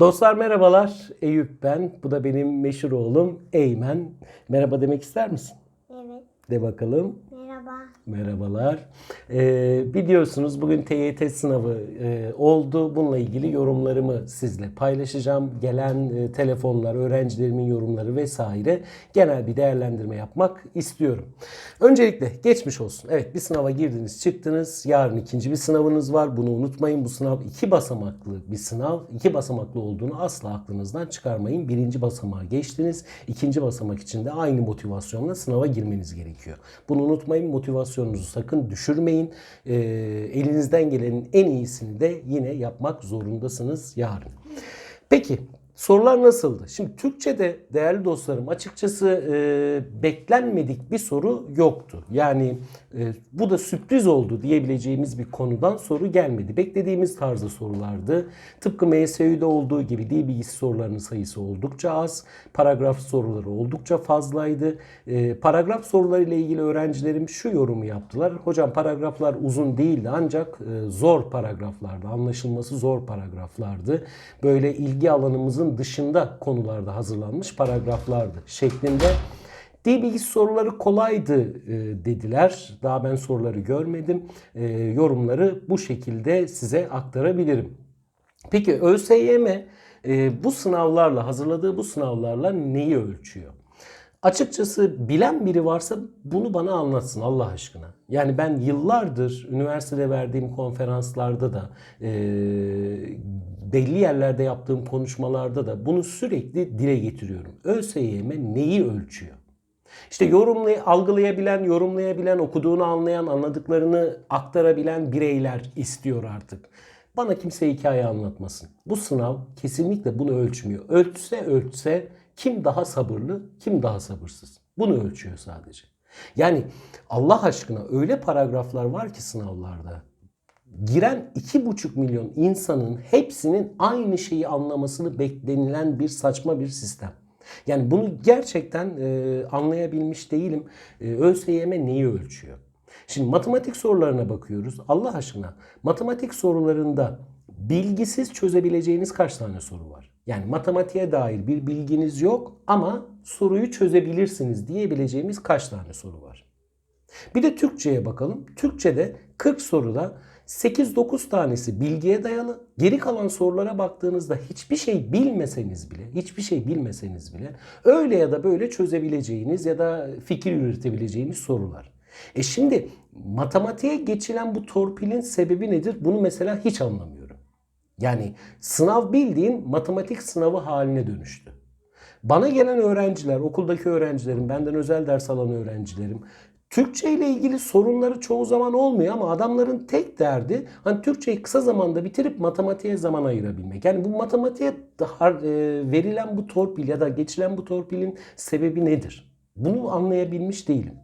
Dostlar merhabalar. Eyüp ben. Bu da benim meşhur oğlum Eymen. Merhaba demek ister misin? Evet. De bakalım. Merhaba. Merhabalar. Ee, biliyorsunuz bugün TYT sınavı e, oldu. Bununla ilgili yorumlarımı sizle paylaşacağım. Gelen e, telefonlar, öğrencilerimin yorumları vesaire genel bir değerlendirme yapmak istiyorum. Öncelikle geçmiş olsun. Evet bir sınava girdiniz çıktınız. Yarın ikinci bir sınavınız var. Bunu unutmayın. Bu sınav iki basamaklı bir sınav. İki basamaklı olduğunu asla aklınızdan çıkarmayın. Birinci basamağa geçtiniz. İkinci basamak için de aynı motivasyonla sınava girmeniz gerekiyor. Bunu unutmayın. Motivasyonunuzu sakın düşürmeyin. Ee, elinizden gelenin en iyisini de yine yapmak zorundasınız yarın. Peki sorular nasıldı? Şimdi Türkçe'de değerli dostlarım açıkçası e, beklenmedik bir soru yoktu. Yani e, bu da sürpriz oldu diyebileceğimiz bir konudan soru gelmedi. Beklediğimiz tarzda sorulardı. Tıpkı MSÜ'de olduğu gibi dil bilgisi sorularının sayısı oldukça az. Paragraf soruları oldukça fazlaydı. E, paragraf soruları ile ilgili öğrencilerim şu yorumu yaptılar. Hocam paragraflar uzun değildi ancak e, zor paragraflardı. Anlaşılması zor paragraflardı. Böyle ilgi alanımızın dışında konularda hazırlanmış paragraflardı şeklinde. Dil bilgisi soruları kolaydı e, dediler. Daha ben soruları görmedim. E, yorumları bu şekilde size aktarabilirim. Peki ÖSYM e, bu sınavlarla hazırladığı bu sınavlarla neyi ölçüyor? Açıkçası bilen biri varsa bunu bana anlatsın Allah aşkına. Yani ben yıllardır üniversitede verdiğim konferanslarda da e, belli yerlerde yaptığım konuşmalarda da bunu sürekli dile getiriyorum. ÖSYM neyi ölçüyor? İşte yorumlay algılayabilen, yorumlayabilen, okuduğunu anlayan, anladıklarını aktarabilen bireyler istiyor artık. Bana kimse hikaye anlatmasın. Bu sınav kesinlikle bunu ölçmüyor. Ölçse ölçse kim daha sabırlı, kim daha sabırsız. Bunu ölçüyor sadece. Yani Allah aşkına öyle paragraflar var ki sınavlarda. Giren 2,5 milyon insanın hepsinin aynı şeyi anlamasını beklenilen bir saçma bir sistem. Yani bunu gerçekten e, anlayabilmiş değilim. E, ÖSYM neyi ölçüyor? Şimdi matematik sorularına bakıyoruz. Allah aşkına matematik sorularında bilgisiz çözebileceğiniz kaç tane soru var? Yani matematiğe dair bir bilginiz yok ama soruyu çözebilirsiniz diyebileceğimiz kaç tane soru var? Bir de Türkçe'ye bakalım. Türkçe'de 40 soruda 8-9 tanesi bilgiye dayalı. Geri kalan sorulara baktığınızda hiçbir şey bilmeseniz bile, hiçbir şey bilmeseniz bile öyle ya da böyle çözebileceğiniz ya da fikir üretebileceğiniz sorular. E şimdi matematiğe geçilen bu torpilin sebebi nedir? Bunu mesela hiç anlamıyorum. Yani sınav bildiğin matematik sınavı haline dönüştü. Bana gelen öğrenciler, okuldaki öğrencilerim, benden özel ders alan öğrencilerim Türkçe ile ilgili sorunları çoğu zaman olmuyor ama adamların tek derdi hani Türkçeyi kısa zamanda bitirip matematiğe zaman ayırabilmek. Yani bu matematiğe verilen bu torpil ya da geçilen bu torpilin sebebi nedir? Bunu anlayabilmiş değilim.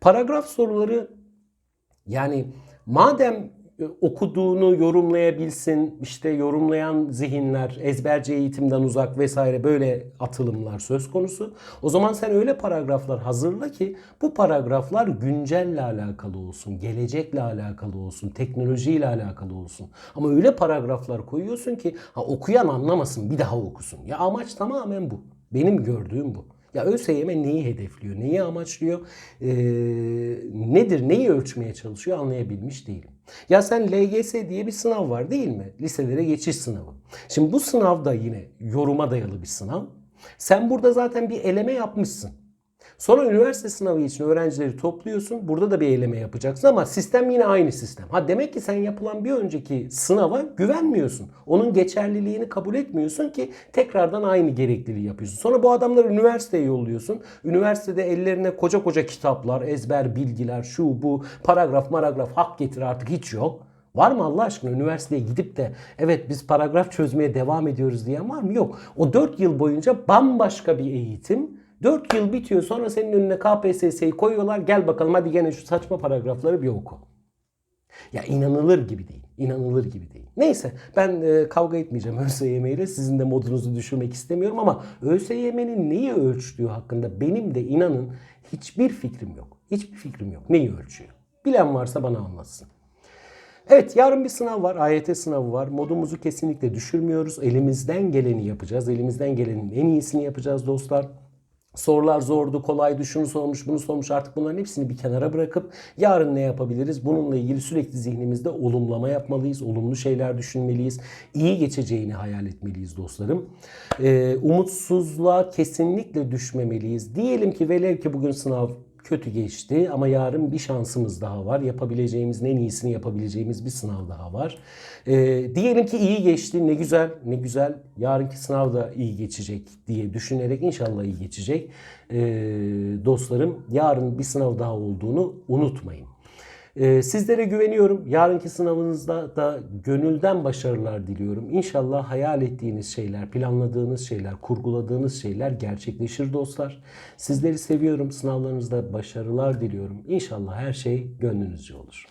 Paragraf soruları yani madem okuduğunu yorumlayabilsin, işte yorumlayan zihinler, ezberci eğitimden uzak vesaire böyle atılımlar söz konusu. O zaman sen öyle paragraflar hazırla ki bu paragraflar güncelle alakalı olsun, gelecekle alakalı olsun, teknolojiyle alakalı olsun. Ama öyle paragraflar koyuyorsun ki ha, okuyan anlamasın, bir daha okusun. Ya amaç tamamen bu. Benim gördüğüm bu. Ya ÖSYM neyi hedefliyor, neyi amaçlıyor, ee, nedir, neyi ölçmeye çalışıyor anlayabilmiş değilim. Ya sen LGS diye bir sınav var değil mi? Liselere geçiş sınavı. Şimdi bu sınav da yine yoruma dayalı bir sınav. Sen burada zaten bir eleme yapmışsın. Sonra üniversite sınavı için öğrencileri topluyorsun. Burada da bir eleme yapacaksın ama sistem yine aynı sistem. Ha demek ki sen yapılan bir önceki sınava güvenmiyorsun. Onun geçerliliğini kabul etmiyorsun ki tekrardan aynı gerekliliği yapıyorsun. Sonra bu adamları üniversiteye yolluyorsun. Üniversitede ellerine koca koca kitaplar, ezber bilgiler, şu bu, paragraf maragraf, hak getir artık hiç yok. Var mı Allah aşkına üniversiteye gidip de evet biz paragraf çözmeye devam ediyoruz diyen var mı? Yok. O 4 yıl boyunca bambaşka bir eğitim 4 yıl bitiyor sonra senin önüne KPSS'yi koyuyorlar. Gel bakalım hadi gene şu saçma paragrafları bir oku. Ya inanılır gibi değil. İnanılır gibi değil. Neyse ben e, kavga etmeyeceğim ÖSYM ile. Sizin de modunuzu düşürmek istemiyorum ama ÖSYM'nin neyi ölçtüğü hakkında benim de inanın hiçbir fikrim yok. Hiçbir fikrim yok. Neyi ölçüyor? Bilen varsa bana anlatsın. Evet yarın bir sınav var. AYT sınavı var. Modumuzu kesinlikle düşürmüyoruz. Elimizden geleni yapacağız. Elimizden gelenin en iyisini yapacağız dostlar. Sorular zordu, kolaydı, şunu sormuş, bunu sormuş. Artık bunların hepsini bir kenara bırakıp yarın ne yapabiliriz? Bununla ilgili sürekli zihnimizde olumlama yapmalıyız. Olumlu şeyler düşünmeliyiz. İyi geçeceğini hayal etmeliyiz dostlarım. Ee, umutsuzluğa kesinlikle düşmemeliyiz. Diyelim ki velev ki bugün sınav kötü geçti ama yarın bir şansımız daha var. Yapabileceğimizin en iyisini yapabileceğimiz bir sınav daha var. Ee, diyelim ki iyi geçti. Ne güzel, ne güzel. Yarınki sınav da iyi geçecek diye düşünerek inşallah iyi geçecek. Ee, dostlarım yarın bir sınav daha olduğunu unutmayın. Ee, sizlere güveniyorum. Yarınki sınavınızda da gönülden başarılar diliyorum. İnşallah hayal ettiğiniz şeyler, planladığınız şeyler, kurguladığınız şeyler gerçekleşir dostlar. Sizleri seviyorum. Sınavlarınızda başarılar diliyorum. İnşallah her şey gönlünüzce olur.